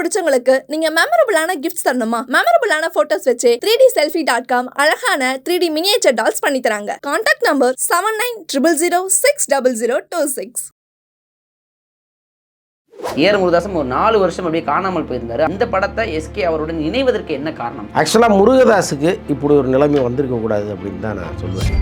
பிடிச்சவங்களுக்கு நீங்க மெமரபிளான கிஃப்ட்ஸ் தரணுமா? மெமரபிளான போட்டோஸ் வச்சு three D selfie dot com அழகான த்ரீ டி மினியேச்சர் டால்ஸ் பண்ணி தராங்க. Contact number seven nine triple zero six double zero two six ஏர் முருதாசம் ஒரு நாலு வருஷம் அப்படியே காணாமல் போயிருந்தாரு. அந்த படத்தை எஸ்கே அவருடன் இணைவதற்கு என்ன காரணம்? ஆக்சுவலாக முருகதாஸுக்கு இப்படி ஒரு நிலைமை வந்திருக்க கூடாது அப்படின்னு தான் நான் சொல்லுவேன்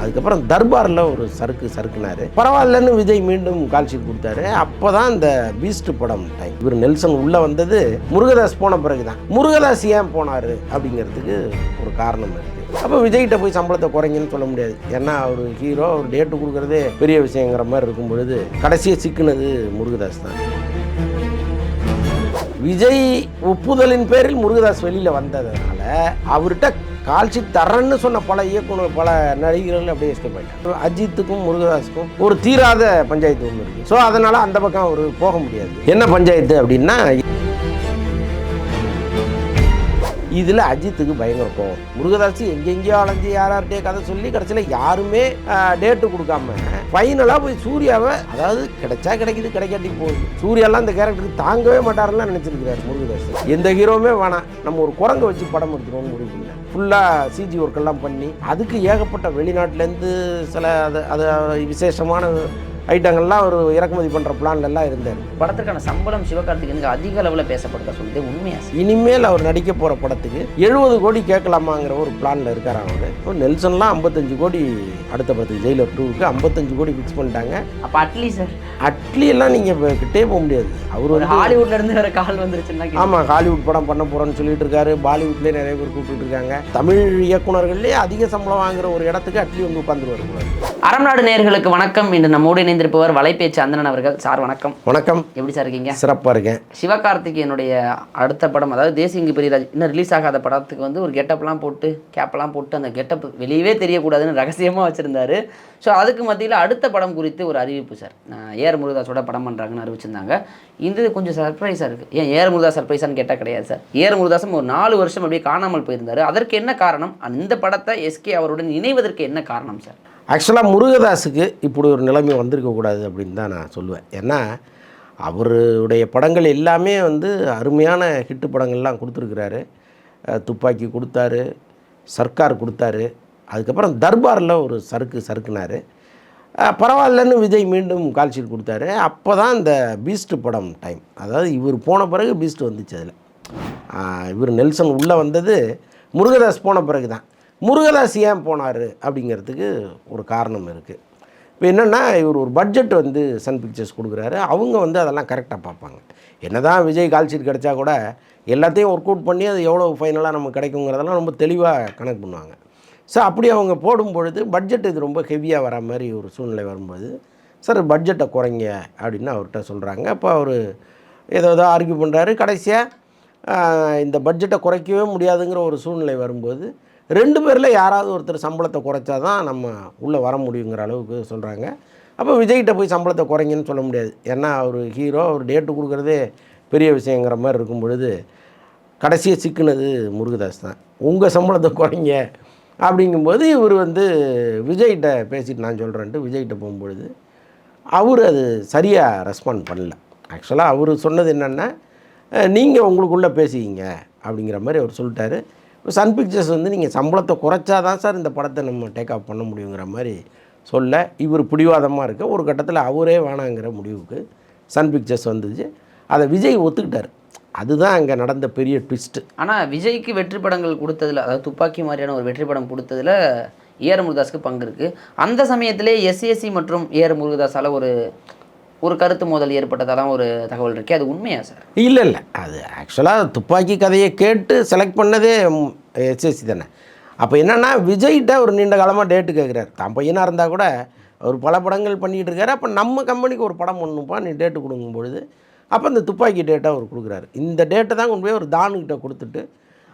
அதுக்கப்புறம் தர்பாரில் ஒரு சறுக்கு சறுக்குனாரு. பரவாயில்லன்னு விஜய் மீண்டும் கால்ஷீட் கொடுத்தாரு. அப்போ தான் இந்த பீஸ்ட் படம் டைம் இவர் நெல்சன் உள்ளே வந்தது முருகதாஸ் போன பிறகு தான் முருகதாஸ் ஏன் போனார் அப்படிங்கிறதுக்கு ஒரு காரணம் இருக்குது அப்போ விஜய்கிட்ட போய் சம்பளத்தை குறைங்கன்னு சொல்ல முடியாது. ஏன்னா அவர் ஹீரோ அவர் டேட்டு கொடுக்குறதே பெரிய விஷயங்கிற மாதிரி இருக்கும் பொழுது கடைசியை சிக்கினது முருகதாஸ் தான். விஜய் ஒப்புதலின் பேரில் முருகதாஸ் வெளியில் வந்ததுனால அவர்கிட்ட கால்ஷீட் தரேன்னு சொன்ன பல இயக்குனர் பல நடிகர்கள் அப்படியே எஸ்கேப் ஆகிட்டாங்க அஜித்துக்கும் முருகதாஸுக்கும் ஒரு தீராத பஞ்சாயத்து ஒன்று இருக்குது ஸோ அதனால் அந்த பக்கம் அவர் போக முடியாது. என்ன பஞ்சாயத்து அப்படின்னா இதில் அஜித்துக்கு பயங்கர கோவம். முருகதாஸ் எங்கெங்கேயோ அலைஞ்சு யார்கிட்டயே கதை சொல்லி கடைசியில் யாருமே டேட்டு கொடுக்காம ஃபைனலாக போய் சூர்யாவை அதாவது கிடைச்சா கிடைக்குது கிடைக்காட்டி போகுது. சூர்யாலாம் இந்த கேரக்டருக்கு தாங்கவே மாட்டாருன்னு நினச்சிருக்கிறார் முருகதாஸ். எந்த ஹீரோவுமே வேணாம். நம்ம ஒரு குரங்கை வச்சு படம் எடுத்துருவோம்னு முடிவு ஃபுல்லாக சிஜி ஒர்க்கெல்லாம் பண்ணி அதுக்கு ஏகப்பட்ட வெளிநாட்டிலேருந்து சில அது அது விசேஷமான ஐட்டங்கள்லாம் ஒரு இறக்குமதி பண்ணுற பிளான்லாம் இருந்தார். படத்திற்கான சம்பளம் சிவகார்த்திகேயனுக்கு அதிக அளவில் பேசப்படுதா சொல்லிட்டு உண்மையா? சார் இனிமேல் அவர் நடிக்க போகிற படத்துக்கு எழுபது கோடி கேட்கலாமாங்கிற ஒரு பிளானில் இருக்கார் அவர். நெல்சன்லாம் ஐம்பத்தஞ்சு கோடி அடுத்த படத்துக்கு ஜெயிலர் டூவுக்கு ஐம்பத்தஞ்சு கோடி ஃபிக்ஸ் பண்ணிட்டாங்க. அப்போ அட்லி சார் அட்லி எல்லாம் நீங்கள் கிட்டே போக முடியாது. அவர் ஒரு வந்து ஹாலிவுட்ல இருந்து வேற கால் வந்துருச்சுன்னா ஆமாம் ஹாலிவுட் படம் பண்ண போகிறோன்னு சொல்லிட்டு இருக்காரு. பாலிவுட்லேயே நிறைய பேர் கூப்பிட்டு இருக்காங்க. தமிழ் இயக்குனர்கள்லேயே அதிக சம்பளம் வாங்குற ஒரு இடத்துக்கு அட்லி வந்து உட்காந்துருவார் அறம் நாடு நேயர்களுக்கு வணக்கம். இன்று நம்மோடு இணைந்திருப்பவர் வலைபேச்சு அந்தணன் அவர்கள். சார் வணக்கம். வணக்கம். எப்படி சார் இருக்கீங்க? சிறப்பாக இருக்கேன். சிவகார்த்திகேயனுடைய அடுத்த படம் அதாவது தேசியங்கி பெரியராஜ் இன்னும் ரிலீஸ் ஆகாத படத்துக்கு வந்து ஒரு கெட்டப்லாம் போட்டு கேப்லாம் போட்டு அந்த கெட்டப் வெளியவே தெரியக்கூடாதுன்னு ரகசியமாக வச்சுருந்தாரு. ஸோ அதுக்கு மத்தியில் அடுத்த படம் குறித்து ஒரு அறிவிப்பு சார். ஏஆர் முருகதாஸோட படம் பண்ணுறாங்கன்னு அறிவிச்சிருந்தாங்க. இது கொஞ்சம் சர்ப்ரைஸாக இருக்குது ஏன் ஏஆர் முருகதாஸ் சர்ப்ரைஸான்னு கேட்டால் கிடையாது சார். ஏஆர் முருகதாஸும் ஒரு நாலு வருஷம் அப்படியே காணாமல் போயிருந்தாரு. அதற்கு என்ன காரணம்? அந்த படத்தை எஸ்கே அவருடன் இணைவதற்கு என்ன காரணம் சார்? ஆக்சுவலாக முருகதாஸுக்கு இப்படி ஒரு நிலைமை வந்திருக்கக்கூடாது அப்படின்னு தான் நான் சொல்லுவேன். ஏன்னா அவருடைய படங்கள் எல்லாமே வந்து அருமையான ஹிட்டு படங்கள்லாம் கொடுத்துருக்குறாரு. துப்பாக்கி கொடுத்தாரு சர்க்கார் கொடுத்தாரு. அதுக்கப்புறம் தர்பாரில் ஒரு சறுக்கு சறுக்குனார். பரவாயில்லன்னு விஜய் மீண்டும் கால்ஷீட் கொடுத்தாரு. அப்போ தான் இந்த பீஸ்ட் படம் டைம் அதாவது இவர் போன பிறகு பீஸ்ட் வந்துச்சு அதில். இவர் நெல்சன் உள்ளே வந்தது முருகதாஸ் போன பிறகு தான் முருகதாஸ் ஏன் போனார் அப்படிங்கிறதுக்கு ஒரு காரணம் இருக்குது இப்போ என்னென்னா இவர் ஒரு பட்ஜெட் வந்து சன் பிக்சர்ஸ் கொடுக்குறாரு. அவங்க வந்து அதெல்லாம் கரெக்டாக பார்ப்பாங்க. என்ன தான் விஜய் கால்ஷீட் கிடைச்சா கூட எல்லாத்தையும் ஒர்க் அவுட் பண்ணி அது எவ்வளோ ஃபைனலாக நமக்கு கிடைக்குங்கிறதெல்லாம் ரொம்ப தெளிவாக கணக்கு பண்ணுவாங்க. ஸோ அப்படி அவங்க போடும் பொழுது பட்ஜெட் இது ரொம்ப ஹெவியாக வர மாதிரி ஒரு சூழ்நிலை வரும்போது சார் பட்ஜெட்டை குறைங்க அப்படின்னு அவர்கிட்ட சொல்கிறாங்க அப்போ அவர் ஏதோ ஏதோ ஆர்கியூ பண்ணுறாரு கடைசியாக இந்த பட்ஜெட்டை குறைக்கவே முடியாதுங்கிற ஒரு சூழ்நிலை வரும்போது ரெண்டு பேரில் யாராவது ஒருத்தர் சம்பளத்தை குறைச்சா தான் நம்ம உள்ளே வர முடியுங்கிற அளவுக்கு சொல்கிறாங்க அப்போ விஜய்கிட்ட போய் சம்பளத்தை குறைங்கன்னு சொல்ல முடியாது. ஏன்னா அவர் ஹீரோ அவர் டேட்டு கொடுக்குறதே பெரிய விஷயங்கிற மாதிரி இருக்கும் பொழுது கடைசியை சிக்கினது முருகதாஸ் தான். உங்கள் சம்பளத்தை குறைங்க அப்படிங்கும்போது இவர் வந்து விஜய்கிட்ட பேசிட்டு நான் சொல்கிறேன்ட்டு விஜய்கிட்ட போகும்பொழுது அவர் அது சரியாக ரெஸ்பாண்ட் பண்ணல. ஆக்சுவலாக அவர் சொன்னது என்னென்னா நீங்கள் உங்களுக்குள்ளே பேசிக்கிங்க அப்படிங்கிற மாதிரி அவர் சொல்லிட்டாரு. சன் பிக்சர்ஸ் வந்து நீங்கள் சம்பளத்தை குறைச்சா தான் சார் இந்த படத்தை நம்ம டேக் ஆஃப் பண்ண முடியுங்கிற மாதிரி சொல்ல இவர் பிடிவாதமாக இருக்க ஒரு கட்டத்தில் அவரே வேணாங்கிற முடிவுக்கு சன் பிக்சர்ஸ் வந்துச்சு. அதை விஜய் ஒத்துக்கிட்டார். அதுதான் அங்கே நடந்த பெரிய ட்விஸ்ட்டு ஆனால் விஜய்க்கு வெற்றி படங்கள் கொடுத்ததில் அதாவது துப்பாக்கி மாதிரியான ஒரு வெற்றி படம் கொடுத்ததில் ஏஆர் முருகதாஸுக்கு பங்கு இருக்குது அந்த சமயத்திலே எஸ்எஸ்சி மற்றும் ஏஆர் முருகதாஸால் ஒரு ஒரு கருத்து மோதல் ஏற்பட்டதெல்லாம் ஒரு தகவல் இருக்கே. அது உண்மையா சார்? இல்லை இல்லை. அது ஆக்சுவலாக துப்பாக்கி கதையை கேட்டு செலக்ட் பண்ணதே எஸ்எஸ்சி தானே. அப்போ என்னென்னா விஜய்கிட்ட ஒரு நீண்ட காலமாக டேட்டு கேட்குறாரு தான் பையனாக இருந்தால் கூட அவர் பல படங்கள் பண்ணிகிட்டு இருக்காரு. அப்போ நம்ம கம்பெனிக்கு ஒரு படம் பண்ணுப்பா நீ டேட்டு கொடுக்கும் பொழுது அப்போ இந்த துப்பாக்கி டேட்டை அவர் கொடுக்குறாரு. இந்த டேட்டை தான் கொண்டு போய் ஒரு தானுக்கிட்ட கொடுத்துட்டு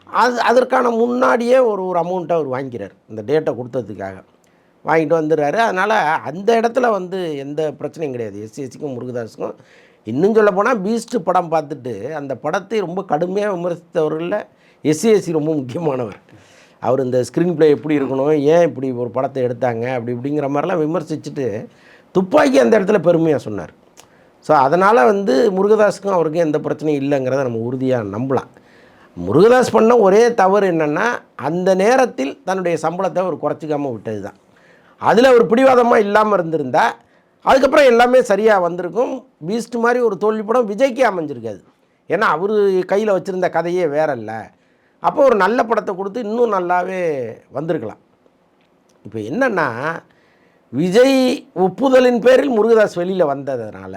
அது அதற்கான முன்னாடியே ஒரு ஒரு அமௌண்ட்டை அவர் வாங்கிக்கிறார். இந்த டேட்டை கொடுத்ததுக்காக. வாங்கிட்டு வந்துடுறாரு. அதனால் அந்த இடத்துல வந்து எந்த பிரச்சனையும் கிடையாது. எஸ்சிஎஸ்சிக்கும் முருகதாஸுக்கும். இன்னும் சொல்ல போனால் பீஸ்ட் படம் பார்த்துட்டு அந்த படத்தை ரொம்ப கடுமையாக விமர்சித்தவர்களில் எஸ்சிஎஸ்சி ரொம்ப முக்கியமானவர். அவர் இந்த ஸ்க்ரீன் ப்ளே எப்படி இருக்கணும் ஏன் இப்படி ஒரு படத்தை எடுத்தாங்க அப்படி இப்படிங்கிற மாதிரிலாம் விமர்சிச்சுட்டு துப்பாக்கி அந்த இடத்துல பெருமையாக சொன்னார். ஸோ அதனால் வந்து முருகதாஸுக்கும் அவருக்கும் எந்த பிரச்சனையும் இல்லைங்கிறத நம்ம உறுதியாக நம்பலாம். முருகதாஸ் பண்ண ஒரே தவறு என்னென்னா அந்த நேரத்தில் தன்னுடைய சம்பளத்தை அவர் குறைச்சிக்காமல் விட்டது தான் அதில் அவர் பிடிவாதமாக இல்லாமல் இருந்திருந்தா அதுக்கப்புறம் எல்லாமே சரியாக வந்திருக்கும். பீஸ்ட் மாதிரி ஒரு தோல்வி படம் விஜய்க்கே அமைஞ்சிருக்காது ஏன்னா அவர் கையில் வச்சுருந்த கதையே வேற இல்லை அப்போ ஒரு நல்ல படத்தை கொடுத்து இன்னும் நல்லாவே வந்திருக்கலாம். இப்போ என்னென்னா விஜய் ஒப்புதலின் பேரில் முருகதாஸ் வெளியில் வந்ததுனால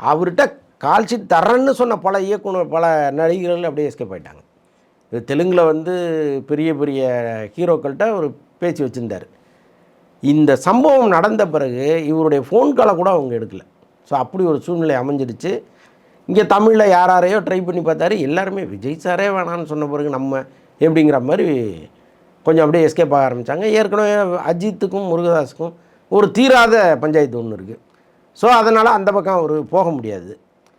அவர்கிட்ட கால்ஷீட் தரேன்னு சொன்ன பல இயக்குனர் பல நடிகர்கள் அப்படியே எஸ்கேப் ஆகிட்டாங்க இது தெலுங்கில் வந்து பெரிய பெரிய ஹீரோக்கள்கிட்ட ஒரு பேச்சு வச்சுருந்தார். இந்த சம்பவம் நடந்த பிறகு இவருடைய ஃபோன் காலை கூட அவங்க எடுக்கல. ஸோ அப்படி ஒரு சூழ்நிலை அமைஞ்சிடுச்சு இங்கே தமிழில் யார் யாரையோ ட்ரை பண்ணி பார்த்தாரு. எல்லாருமே விஜய் சாரே வேணான்னு சொன்ன பிறகு நம்ம எப்படிங்கிற மாதிரி கொஞ்சம் அப்படியே எஸ்கேப் ஆக ஆரம்பித்தாங்க ஏற்கனவே அஜித்துக்கும் முருகதாஸுக்கும் ஒரு தீராத பஞ்சாயத்து ஒன்று இருக்குது ஸோ அதனால் அந்த பக்கம் அவர் போக முடியாது.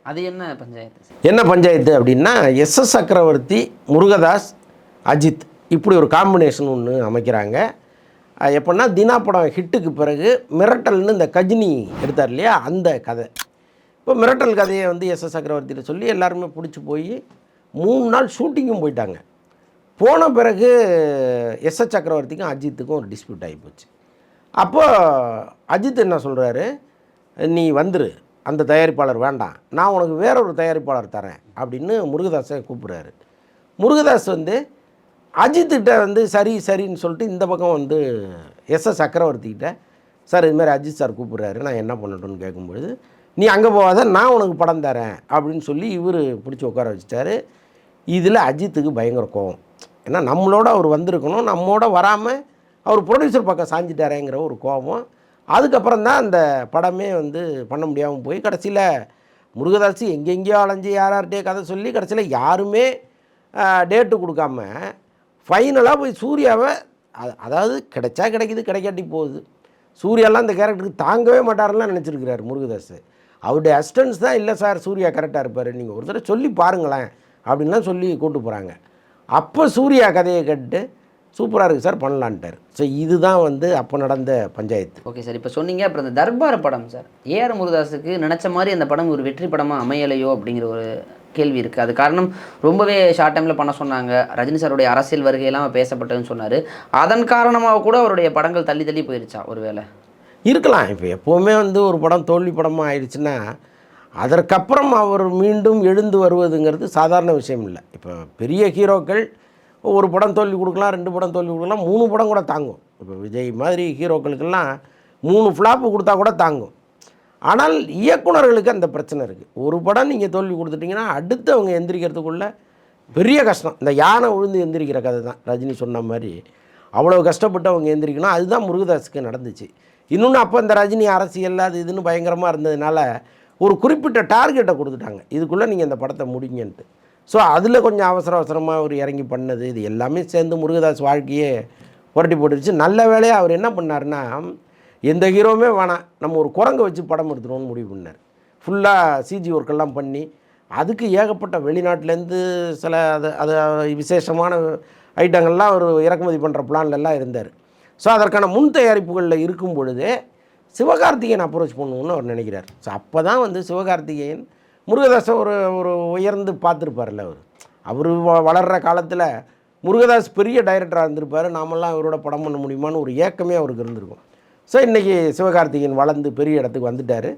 அது என்ன பஞ்சாயத்து? என்ன பஞ்சாயத்து அப்படின்னா எஸ்எஸ் சக்கரவர்த்தி முருகதாஸ் அஜித் இப்படி ஒரு காம்பினேஷன் ஒன்று அமைக்கிறாங்க. எப்படின்னா தினா படம் ஹிட்டுக்கு பிறகு மிரட்டல்னு இந்த கஜினி எடுத்தார் இல்லையா அந்த கதை. இப்போ மிரட்டல் கதையை வந்து எஸ்எஸ் சக்கரவர்த்திகிட்ட சொல்லி எல்லாருமே பிடிச்சி போய் மூணு நாள் ஷூட்டிங்கும் போயிட்டாங்க. போன பிறகு எஸ்எஸ் சக்கரவர்த்திக்கும் அஜித்துக்கும் ஒரு டிஸ்பியூட் ஆகி போச்சு. அப்போது அஜித் என்ன சொல்கிறாரு நீ வந்துரு அந்த தயாரிப்பாளர் வேண்டாம் நான் உனக்கு வேற ஒரு தயாரிப்பாளர் தரேன் அப்படின்னு முருகதாஸை கூப்பிட்றாரு. முருகதாஸ் வந்து அஜித்திட்ட வந்து சரி சரின்னு சொல்லிட்டு இந்த பக்கம் வந்து எஸ்எஸ் சக்கரவர்த்திக்கிட்ட சார் இதுமாரி அஜித் சார் கூப்பிட்றாரு நான் என்ன பண்ணட்டும்னு கேட்கும்பொழுது நீ அங்கே போகாத நான் உனக்கு படம் தரேன் அப்படின்னு சொல்லி இவர் பிடிச்சி உட்கார வச்சிட்டாரு. இதில் அஜித்துக்கு பயங்கர கோவம். ஏன்னா நம்மளோட அவர் வந்திருக்கணும் நம்மோட வராமல் அவர் ப்ரொடியூசர் பக்கம் சாஞ்சிட்டாரேங்கிற ஒரு கோபம். அதுக்கப்புறம் தான் அந்த படமே வந்து பண்ண முடியாமல் போய் கடைசியில் முருகதாசி எங்கெங்கேயோ அலைஞ்சு யார் யார்கிட்டயோ கதை சொல்லி கடைசியில் யாருமே டேட்டு கொடுக்காம ஃபைனலாக போய் சூர்யாவை அ- அதாவது கிடைச்சா கிடைக்குது கிடைக்காட்டி போகுது. சூர்யாலாம் இந்த கேரக்டருக்கு தாங்கவே மாட்டார்லாம் நினச்சிருக்கிறார் முருகதாஸ் அவருடைய அசிஸ்டன்ஸ் தான் இல்லை சார் சூர்யா கரெக்டாக இருப்பார். நீங்கள் ஒரு தடவை சொல்லி பாருங்களேன் அப்படின்லாம் சொல்லி கூப்பிட்டு போகிறாங்க அப்போ சூர்யா கதையை கேட்டு சூப்பராக இருக்குது சார் பண்ணலான்ட்டார். ஸோ இதுதான் வந்து அப்போ நடந்த பஞ்சாயத்து. ஓகே சார் இப்போ சொன்னீங்க அப்புறம் இந்த தர்பார் படம் சார். ஏஆர் முருதாஸுக்கு நினச்ச மாதிரி அந்த படம் ஒரு வெற்றி படமாக அமையலையோ அப்படிங்கிற ஒரு கேள்வி இருக்குது அது காரணம் ரொம்பவே ஷார்ட் டைமில் பண்ண சொன்னாங்க. ரஜினி சாருடைய அரசியல் வருகையெல்லாம் பேசப்பட்டதுன்னு சொன்னார். அதன் காரணமாக கூட அவருடைய படங்கள் தள்ளி தள்ளி போயிருச்சா ஒருவேளை? இருக்கலாம். இப்போ எப்போவுமே வந்து ஒரு படம் தோல்வி படமாக ஆயிடுச்சுன்னா அதற்கப்புறம் அவர் மீண்டும் எழுந்து வருவதுங்கிறது சாதாரண விஷயம் இல்லை. இப்போ பெரிய ஹீரோக்கள் ஒரு படம் தோல்வி கொடுக்கலாம் ரெண்டு படம் தோல்வி கொடுக்கலாம் மூணு படம் கூட தாங்கும். இப்போ விஜய் மாதிரி ஹீரோக்களுக்கெல்லாம் மூணு ஃப்ளாப்பு கொடுத்தா கூட தாங்கும். ஆனால் இயக்குனர்களுக்கு அந்த பிரச்சனை இருக்குது ஒரு படம் நீங்கள் தோல்வி கொடுத்துட்டிங்கன்னா அடுத்து அவங்க எந்திரிக்கிறதுக்குள்ள பெரிய கஷ்டம். இந்த யானை விழுந்து எந்திரிக்கிற கதை தான். ரஜினி சொன்ன மாதிரி அவ்வளோ கஷ்டப்பட்டு அவங்க எந்திரிக்கணும். அதுதான் முருகதாஸுக்கு நடந்துச்சு. இன்னொன்று அப்போ இந்த ரஜினி அரசியல் அது இதுன்னு பயங்கரமாக இருந்ததுனால ஒரு குறிப்பிட்ட டார்கெட்டை கொடுத்துட்டாங்க. இதுக்குள்ளே நீங்கள் இந்த படத்தை முடிங்கன்ட்டு. ஸோ அதில் கொஞ்சம் அவசர அவசரமாக அவர் இறங்கி பண்ணது இது எல்லாமே சேர்ந்து முருகதாஸ் வாழ்க்கையே புரட்டி போட்டுருச்சு. நல்ல வேலையாக அவர் என்ன பண்ணார்னா எந்த ஹீரோவுமே வேணாம். நம்ம ஒரு குரங்கை வச்சு படம் எடுத்துருவோம்னு முடிவு பண்ணார். ஃபுல்லாக சிஜி ஒர்க்கெல்லாம் பண்ணி அதுக்கு ஏகப்பட்ட வெளிநாட்டிலேருந்து சில அது அது விசேஷமான ஐட்டங்கள்லாம் அவர் இறக்குமதி பண்ணுற பிளான்லலாம் இருந்தார். ஸோ அதற்கான முன் தயாரிப்புகளில் இருக்கும் பொழுதே சிவகார்த்திகேயன் அப்ரோச் பண்ணணும்னு அவர் நினைக்கிறார். ஸோ அப்போ தான் வந்து சிவகார்த்திகேயன் முருகதாஸை ஒரு ஒரு உயர்ந்து பார்த்துருப்பார்ல அவர். அவர் வ- வளர்கிற காலத்தில் முருகதாஸ் பெரிய டைரக்டராக இருந்திருப்பார். நாமெல்லாம் அவரோட படம் பண்ண முடியுமான்னு ஒரு ஏக்கமே அவருக்கு இருந்திருக்கும். ஸோ இன்றைக்கி சிவகார்த்திகேயன் வளர்ந்து பெரிய இடத்துக்கு வந்துட்டார்.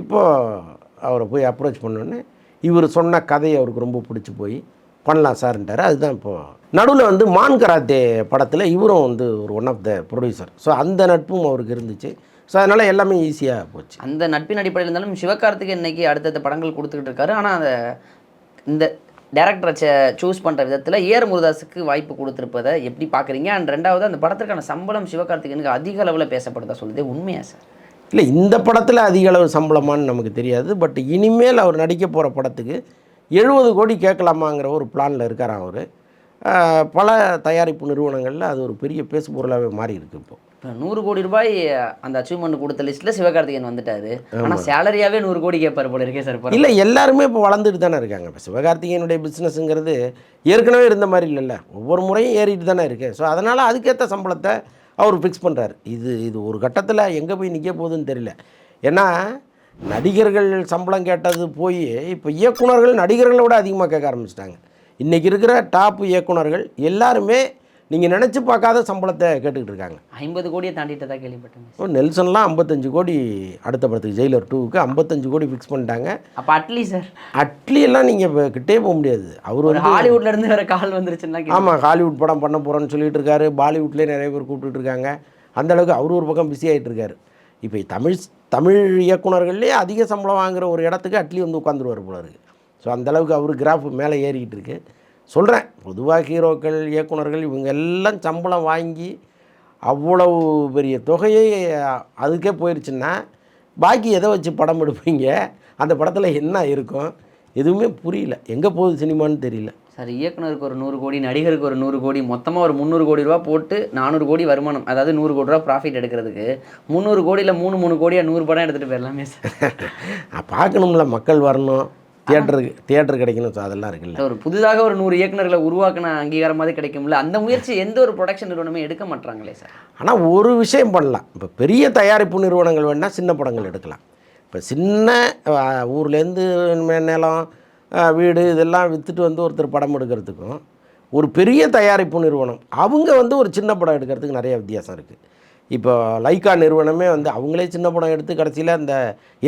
இப்போது அவரை போய் அப்ரோச் பண்ணோன்னே இவர் சொன்ன கதை அவருக்கு ரொம்ப பிடிச்சி போய் பண்ணலாம் சார்ன்றார் அதுதான் இப்போது நடுவில் வந்து மான் கராத்தே படத்தில் இவரும் வந்து ஒரு one of the producer so அந்த நட்பும் அவருக்கு இருந்துச்சு. ஸோ அதனால் எல்லாமே ஈஸியாக போச்சு. அந்த நட்பின் அடிப்படையில் இருந்தாலும் சிவகார்த்திகேயன் இன்னைக்கு அடுத்தடுத்த படங்கள் கொடுத்துக்கிட்டு இருக்காரு. ஆனால் அந்த இந்த டேரக்டரை சூஸ் பண்ணுற விதத்தில் ஏஆர் முருதாஸுக்கு வாய்ப்பு கொடுத்துருப்பதை எப்படி பார்க்குறீங்க? அண்ட் ரெண்டாவது அந்த படத்திற்கான சம்பளம் சிவகார்த்திகனுக்கு அதிக அளவில் பேசப்படுதா சொல்லுது உண்மையா சார்? இல்லை இந்த படத்தில் அதிக அளவு சம்பளமான்னு நமக்கு தெரியாது பட் இனிமேல் அவர் நடிக்க போகிற படத்துக்கு எழுபது கோடி கேட்கலாமாங்கிற ஒரு பிளானில் இருக்காராம் அவர். பல தயாரிப்பு நிறுவனங்களில் அது ஒரு பெரிய பேசு பொருளாகவே மாறி இருக்கு இப்போ. இப்போ நூறு கோடி ரூபாய் அந்த அச்சீவ்மெண்ட் கொடுத்த லிஸ்ட்டில் சிவகார்த்திகேயன் வந்துட்டாரு. ஆனால் சேலரியாவே நூறு கோடி கேட்பார் போல இருக்கே சார் இல்லை எல்லாருமே இப்போ வளர்ந்துட்டு தானே இருக்காங்க. இப்போ சிவகார்த்திகேயனுடைய பிஸ்னஸ்ங்கிறது ஏற்கனவே இருந்த மாதிரி இல்லைல்ல. ஒவ்வொரு முறையும் ஏறிட்டு தானே இருக்கு ஸோ அதனால் அதுக்கேற்ற சம்பளத்தை அவர் ஃபிக்ஸ் பண்ணுறாரு இது இது ஒரு கட்டத்தில் எங்கே போய் நிற்க போகுதுன்னு தெரியல. ஏன்னா நடிகர்கள் சம்பளம் கேட்டது போய் இப்போ இயக்குனர்கள் நடிகர்களை விட அதிகமாக கேட்க ஆரம்பிச்சிட்டாங்க. இன்றைக்கி இருக்கிற டாப் இயக்குனர்கள் எல்லாருமே நீங்கள் நினச்சி பார்க்காத சம்பளத்தை கேட்டுக்கிட்டு இருக்காங்க. ஐம்பது கோடியை தாண்டிட்டதா கேள்விப்பட்டேன் நெல்சன்லாம் ஐம்பத்தஞ்சு கோடி அடுத்த படத்துக்கு ஜெயிலர் டூவுக்கு ஐம்பத்தஞ்சு கோடி ஃபிக்ஸ் பண்ணிட்டாங்க. அப்போ அட்லி சார். அட்லி எல்லாம் நீங்கள் இப்போ கிட்டே போக முடியாது. அவர் ஒரு வந்து ஹாலிவுட்ல இருந்து வேற கால் வந்துருச்சுன்னா ஆமாம் ஹாலிவுட் படம் பண்ண போகிறேன்னு சொல்லிட்டு இருக்காரு. பாலிவுட்லேயே நிறைய பேர் கூப்பிட்டுட்டு இருக்காங்க. அந்த அளவுக்கு அவர் ஒரு பக்கம் பிஸி ஆகிட்டு இருக்காரு. இப்போ தமிழ் தமிழ் இயக்குனர்கள்லேயே அதிக சம்பளம் வாங்குற ஒரு இடத்துக்கு அட்லி வந்து உட்காந்துருவார் போல இருக்கு. ஸோ அந்தளவுக்கு அவர் கிராஃப் மேலே ஏறிக்கிட்டு இருக்கு. சொல்கிறேன். பொதுவாக ஹீரோக்கள் இயக்குனர்கள் இவங்க எல்லாம் சம்பளம் வாங்கி அவ்வளவு பெரிய தொகையை அதுக்கே போயிடுச்சுன்னா பாக்கி எதை வச்சு படம் எடுப்பீங்க? அந்த படத்தில் என்ன இருக்கும்? எதுவுமே புரியல. எங்கே போகுது சினிமான்னு தெரியல. சார் இயக்குனருக்கு ஒரு நூறு கோடி நடிகருக்கு ஒரு நூறு கோடி மொத்தமாக ஒரு முந்நூறு கோடி ரூபா போட்டு நானூறு கோடி வருமானம் அதாவது நூறு கோடி ரூபா ப்ராஃபிட் எடுக்கிறதுக்கு முந்நூறு கோடியில் மூணு மூணு கோடியாக நூறு படம் எடுத்துகிட்டு போயிடலாமே சார். நான் பார்க்கணும்ல மக்கள் வரணும். தியேட்டருக்கு தியேட்டர் கிடைக்கணும். ஸோ அதெல்லாம் இருக்குல்ல. ஒரு புதிதாக ஒரு நூறு இயக்குனர்களை உருவாக்கின அங்கீகாரமாவது கிடைக்கும்ல? அந்த முயற்சி எந்த ஒரு ப்ரொடக்ஷன் நிறுவனமே எடுக்க மாட்டாங்களே சார் ஆனால் ஒரு விஷயம் பண்ணலாம். இப்போ பெரிய தயாரிப்பு நிறுவனங்கள் வேணால் சின்ன படங்கள் எடுக்கலாம். இப்போ சின்ன ஊர்லேருந்து நிலம் வீடு இதெல்லாம் விற்றுட்டு வந்து ஒருத்தர் படம் எடுக்கிறதுக்கும் ஒரு பெரிய தயாரிப்பு நிறுவனம் அவங்க வந்து ஒரு சின்ன படம் எடுக்கிறதுக்கு நிறைய வித்தியாசம் இருக்குது இப்போ லைக்கா நிறுவனமே வந்து அவங்களே சின்ன படம் எடுத்து கடைசியில் அந்த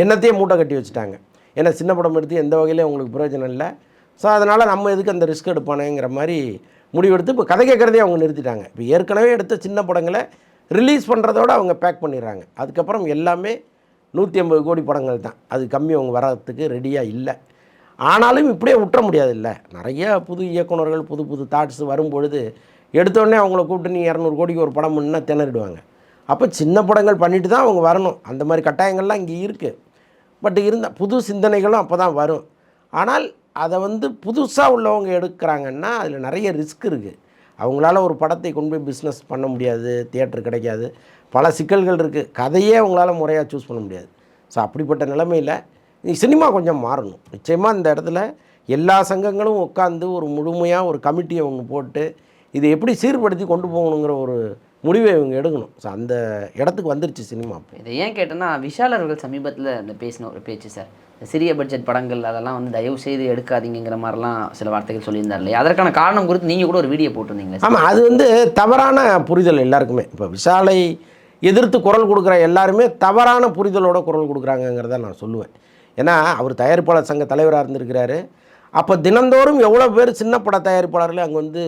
எண்ணத்தையே மூட்டை கட்டி வச்சுட்டாங்க. ஏன்னா சின்ன படம் எடுத்து எந்த வகையிலையும் அவங்களுக்கு பிரயோஜனம் இல்லை. ஸோ அதனால் நம்ம எதுக்கு அந்த ரிஸ்க் எடுப்பானேங்கிற மாதிரி முடிவெடுத்து இப்போ கதை கேட்குறதே அவங்க நிறுத்திட்டாங்க. இப்போ ஏற்கனவே எடுத்த சின்ன படங்களை ரிலீஸ் பண்ணுறதோட அவங்க பேக் பண்ணிடுறாங்க. அதுக்கப்புறம் எல்லாமே நூற்றி ஐம்பது கோடி படங்கள் தான். அது கம்மி அவங்க வர்றதுக்கு ரெடியாக இல்லை. ஆனாலும் இப்படியே விட்டுற முடியாது இல்லை நிறைய புது இயக்குனர்கள் புது புது தாட்ஸ் வரும்பொழுது எடுத்தோடனே அவங்கள கூப்பிட்டு நீ இரநூறு கோடிக்கு ஒரு படம் பண்ணால் திணறிடுவாங்க. அப்போ சின்ன படங்கள் பண்ணிட்டு தான் அவங்க வரணும். அந்த மாதிரி கட்டாயங்கள்லாம் இங்கே இருக்குது பட் இருந்த புது சிந்தனைகளும் அப்போ தான் வரும். ஆனால் அதை வந்து புதுசாக உள்ளவங்க எடுக்கிறாங்கன்னா அதில் நிறைய ரிஸ்க் இருக்குது அவங்களால ஒரு படத்தை கொண்டு போய் பிஸ்னஸ் பண்ண முடியாது தியேட்டர் கிடைக்காது. பல சிக்கல்கள் இருக்குது கதையே அவங்களால முறையாக சூஸ் பண்ண முடியாது. ஸோ அப்படிப்பட்ட நிலைமையில் சினிமா கொஞ்சம் மாறணும். நிச்சயமாக இந்த இடத்துல எல்லா சங்கங்களும் உட்காந்து ஒரு முழுமையாக ஒரு கமிட்டியை அவங்க போட்டு இதை எப்படி சீர்படுத்தி கொண்டு போகணுங்கிற ஒரு முடிவை இவங்க எடுக்கணும். ஸோ அந்த இடத்துக்கு வந்துருச்சு சினிமா இதை ஏன் கேட்டேன்னா விஷால் அவர்கள் சமீபத்தில் பேசின ஒரு பேச்சு சார் சிறிய பட்ஜெட் படங்கள் அதெல்லாம் வந்து தயவு செய்து எடுக்காதீங்கிற மாதிரிலாம் சில வார்த்தைகள் சொல்லியிருந்தார் இல்லையா? அதற்கான காரணம் குறித்து நீங்கள் கூட ஒரு வீடியோ போட்டிருந்தீங்களே சார் ஆமாம் அது வந்து தவறான புரிதல் எல்லாருக்குமே. இப்போ விஷாலை எதிர்த்து குரல் கொடுக்குற எல்லாருமே தவறான புரிதலோட குரல் கொடுக்குறாங்கங்கிறத நான் சொல்லுவேன். ஏன்னா அவர் தயாரிப்பாளர் சங்க தலைவராக இருந்திருக்கிறாரு. அப்போ தினந்தோறும் எவ்வளோ பேர் சின்ன பட தயாரிப்பாளர்கள் அங்கே வந்து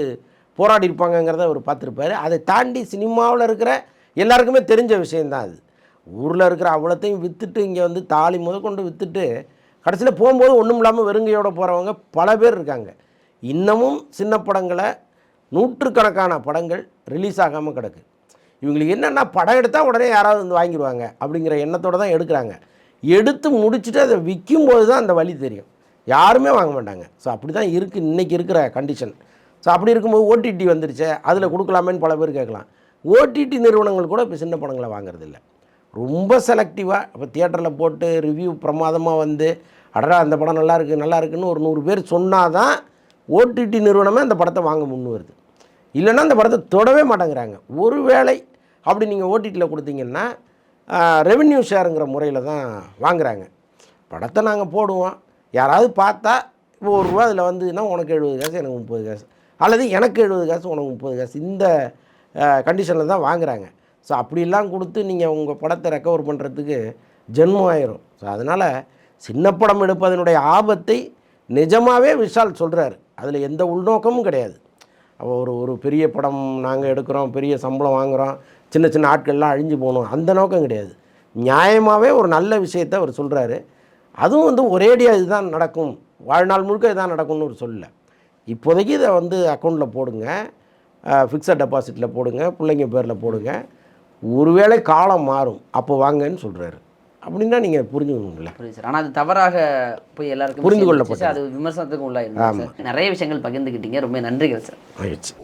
போராடி இருப்பாங்கங்கிறத அவர் பார்த்துருப்பாரு. அதை தாண்டி சினிமாவில் இருக்கிற எல்லாருக்குமே தெரிஞ்ச விஷயந்தான் அது. ஊரில் இருக்கிற அவ்வளோத்தையும் விற்றுட்டு இங்கே வந்து தாலி முதற்கொண்டு விற்றுட்டு கடைசியில் போகும்போது ஒன்றும் இல்லாமல் வெறுங்கையோடு போகிறவங்க பல பேர் இருக்காங்க. இன்னமும் சின்ன படங்களை நூற்றுக்கணக்கான படங்கள் ரிலீஸ் ஆகாமல் கிடக்கு. இவங்களுக்கு என்னென்னா படம் எடுத்தால் உடனே யாராவது வந்து வாங்கிடுவாங்க அப்படிங்கிற எண்ணத்தோடு தான் எடுக்கிறாங்க. எடுத்து முடிச்சுட்டு அதை விற்கும்போது தான் அந்த வழி தெரியும். யாருமே வாங்க மாட்டாங்க. ஸோ அப்படி தான் இருக்குது இன்றைக்கி இருக்கிற கண்டிஷன் ஸோ அப்படி இருக்கும்போது ஓடிடி வந்துருச்சு அதில் கொடுக்கலாமேன்னு பல பேர் கேட்கலாம். ஓடிடி நிறுவனங்கள் கூட இப்போ சின்ன படங்களை வாங்குறதில்ல. ரொம்ப செலக்டிவாக இப்போ தியேட்டரில் போட்டு ரிவ்யூ பிரமாதமாக வந்து அடடா அந்த படம் நல்லா இருக்குது நல்லா இருக்குன்னு ஒரு நூறு பேர் சொன்னால் தான் ஓடிடி நிறுவனமே அந்த படத்தை வாங்க முன்னு வருது. இல்லைன்னா அந்த படத்தை தொடவே மாட்டேங்கிறாங்க. ஒருவேளை அப்படி நீங்கள் ஓடிடியில் கொடுத்தீங்கன்னா ரெவென்யூ ஷேருங்கிற முறையில் தான் வாங்குறாங்க. படத்தை நாங்கள் போடுவோம். யாராவது பார்த்தா இப்போ ஒரு ரூபா அதில் வந்துன்னா உனக்கு எழுபது காசு எனக்கு முப்பது காசு. அல்லது எனக்கு எழுபது காசு உனக்கு முப்பது காசு இந்த கண்டிஷனில் தான் வாங்குகிறாங்க ஸோ அப்படிலாம் கொடுத்து நீங்கள் உங்கள் படத்தை ரெக்கவர் பண்ணுறதுக்கு ஜென்மம் ஆயிரும். ஸோ அதனால் சின்ன படம் எடுப்பதனுடைய ஆபத்தை நிஜமாகவே விஷால் சொல்கிறாரு அதில் எந்த உள்நோக்கமும் கிடையாது. ஒரு ஒரு பெரிய படம் நாங்கள் எடுக்கிறோம் பெரிய சம்பளம் வாங்குகிறோம் சின்ன சின்ன ஆட்கள்லாம் அழிஞ்சு போகணும் அந்த நோக்கம் கிடையாது. நியாயமாகவே ஒரு நல்ல விஷயத்தை அவர் சொல்கிறாரு அதுவும் வந்து ஒரேடியாக இதுதான் நடக்கும். வாழ்நாள் முழுக்க இதுதான் நடக்கும்னு ஒரு சொல்லலை. இப்போதைக்கு இதை வந்து அக்கௌண்ட்டில் போடுங்க. ஃபிக்ஸட் டெபாசிட்டில் போடுங்க பிள்ளைங்க பேரில் போடுங்க. ஒருவேளை காலம் மாறும் அப்போ வாங்கன்னு சொல்கிறாரு அப்படின்னா நீங்கள் புரிஞ்சுக்கணுங்கள புரியுது சார். ஆனால் அது தவறாக போய் எல்லாருக்கும் புரிந்து சேர்ந்துச்சு. கொள்ளப்பட்டது. அது விமர்சனத்துக்கு உள்ளாயிருந்தது சார் நிறைய விஷயங்கள் பகிர்ந்துக்கிட்டீங்க. ரொம்ப நன்றிகள் சார். ஆயிடுச்சு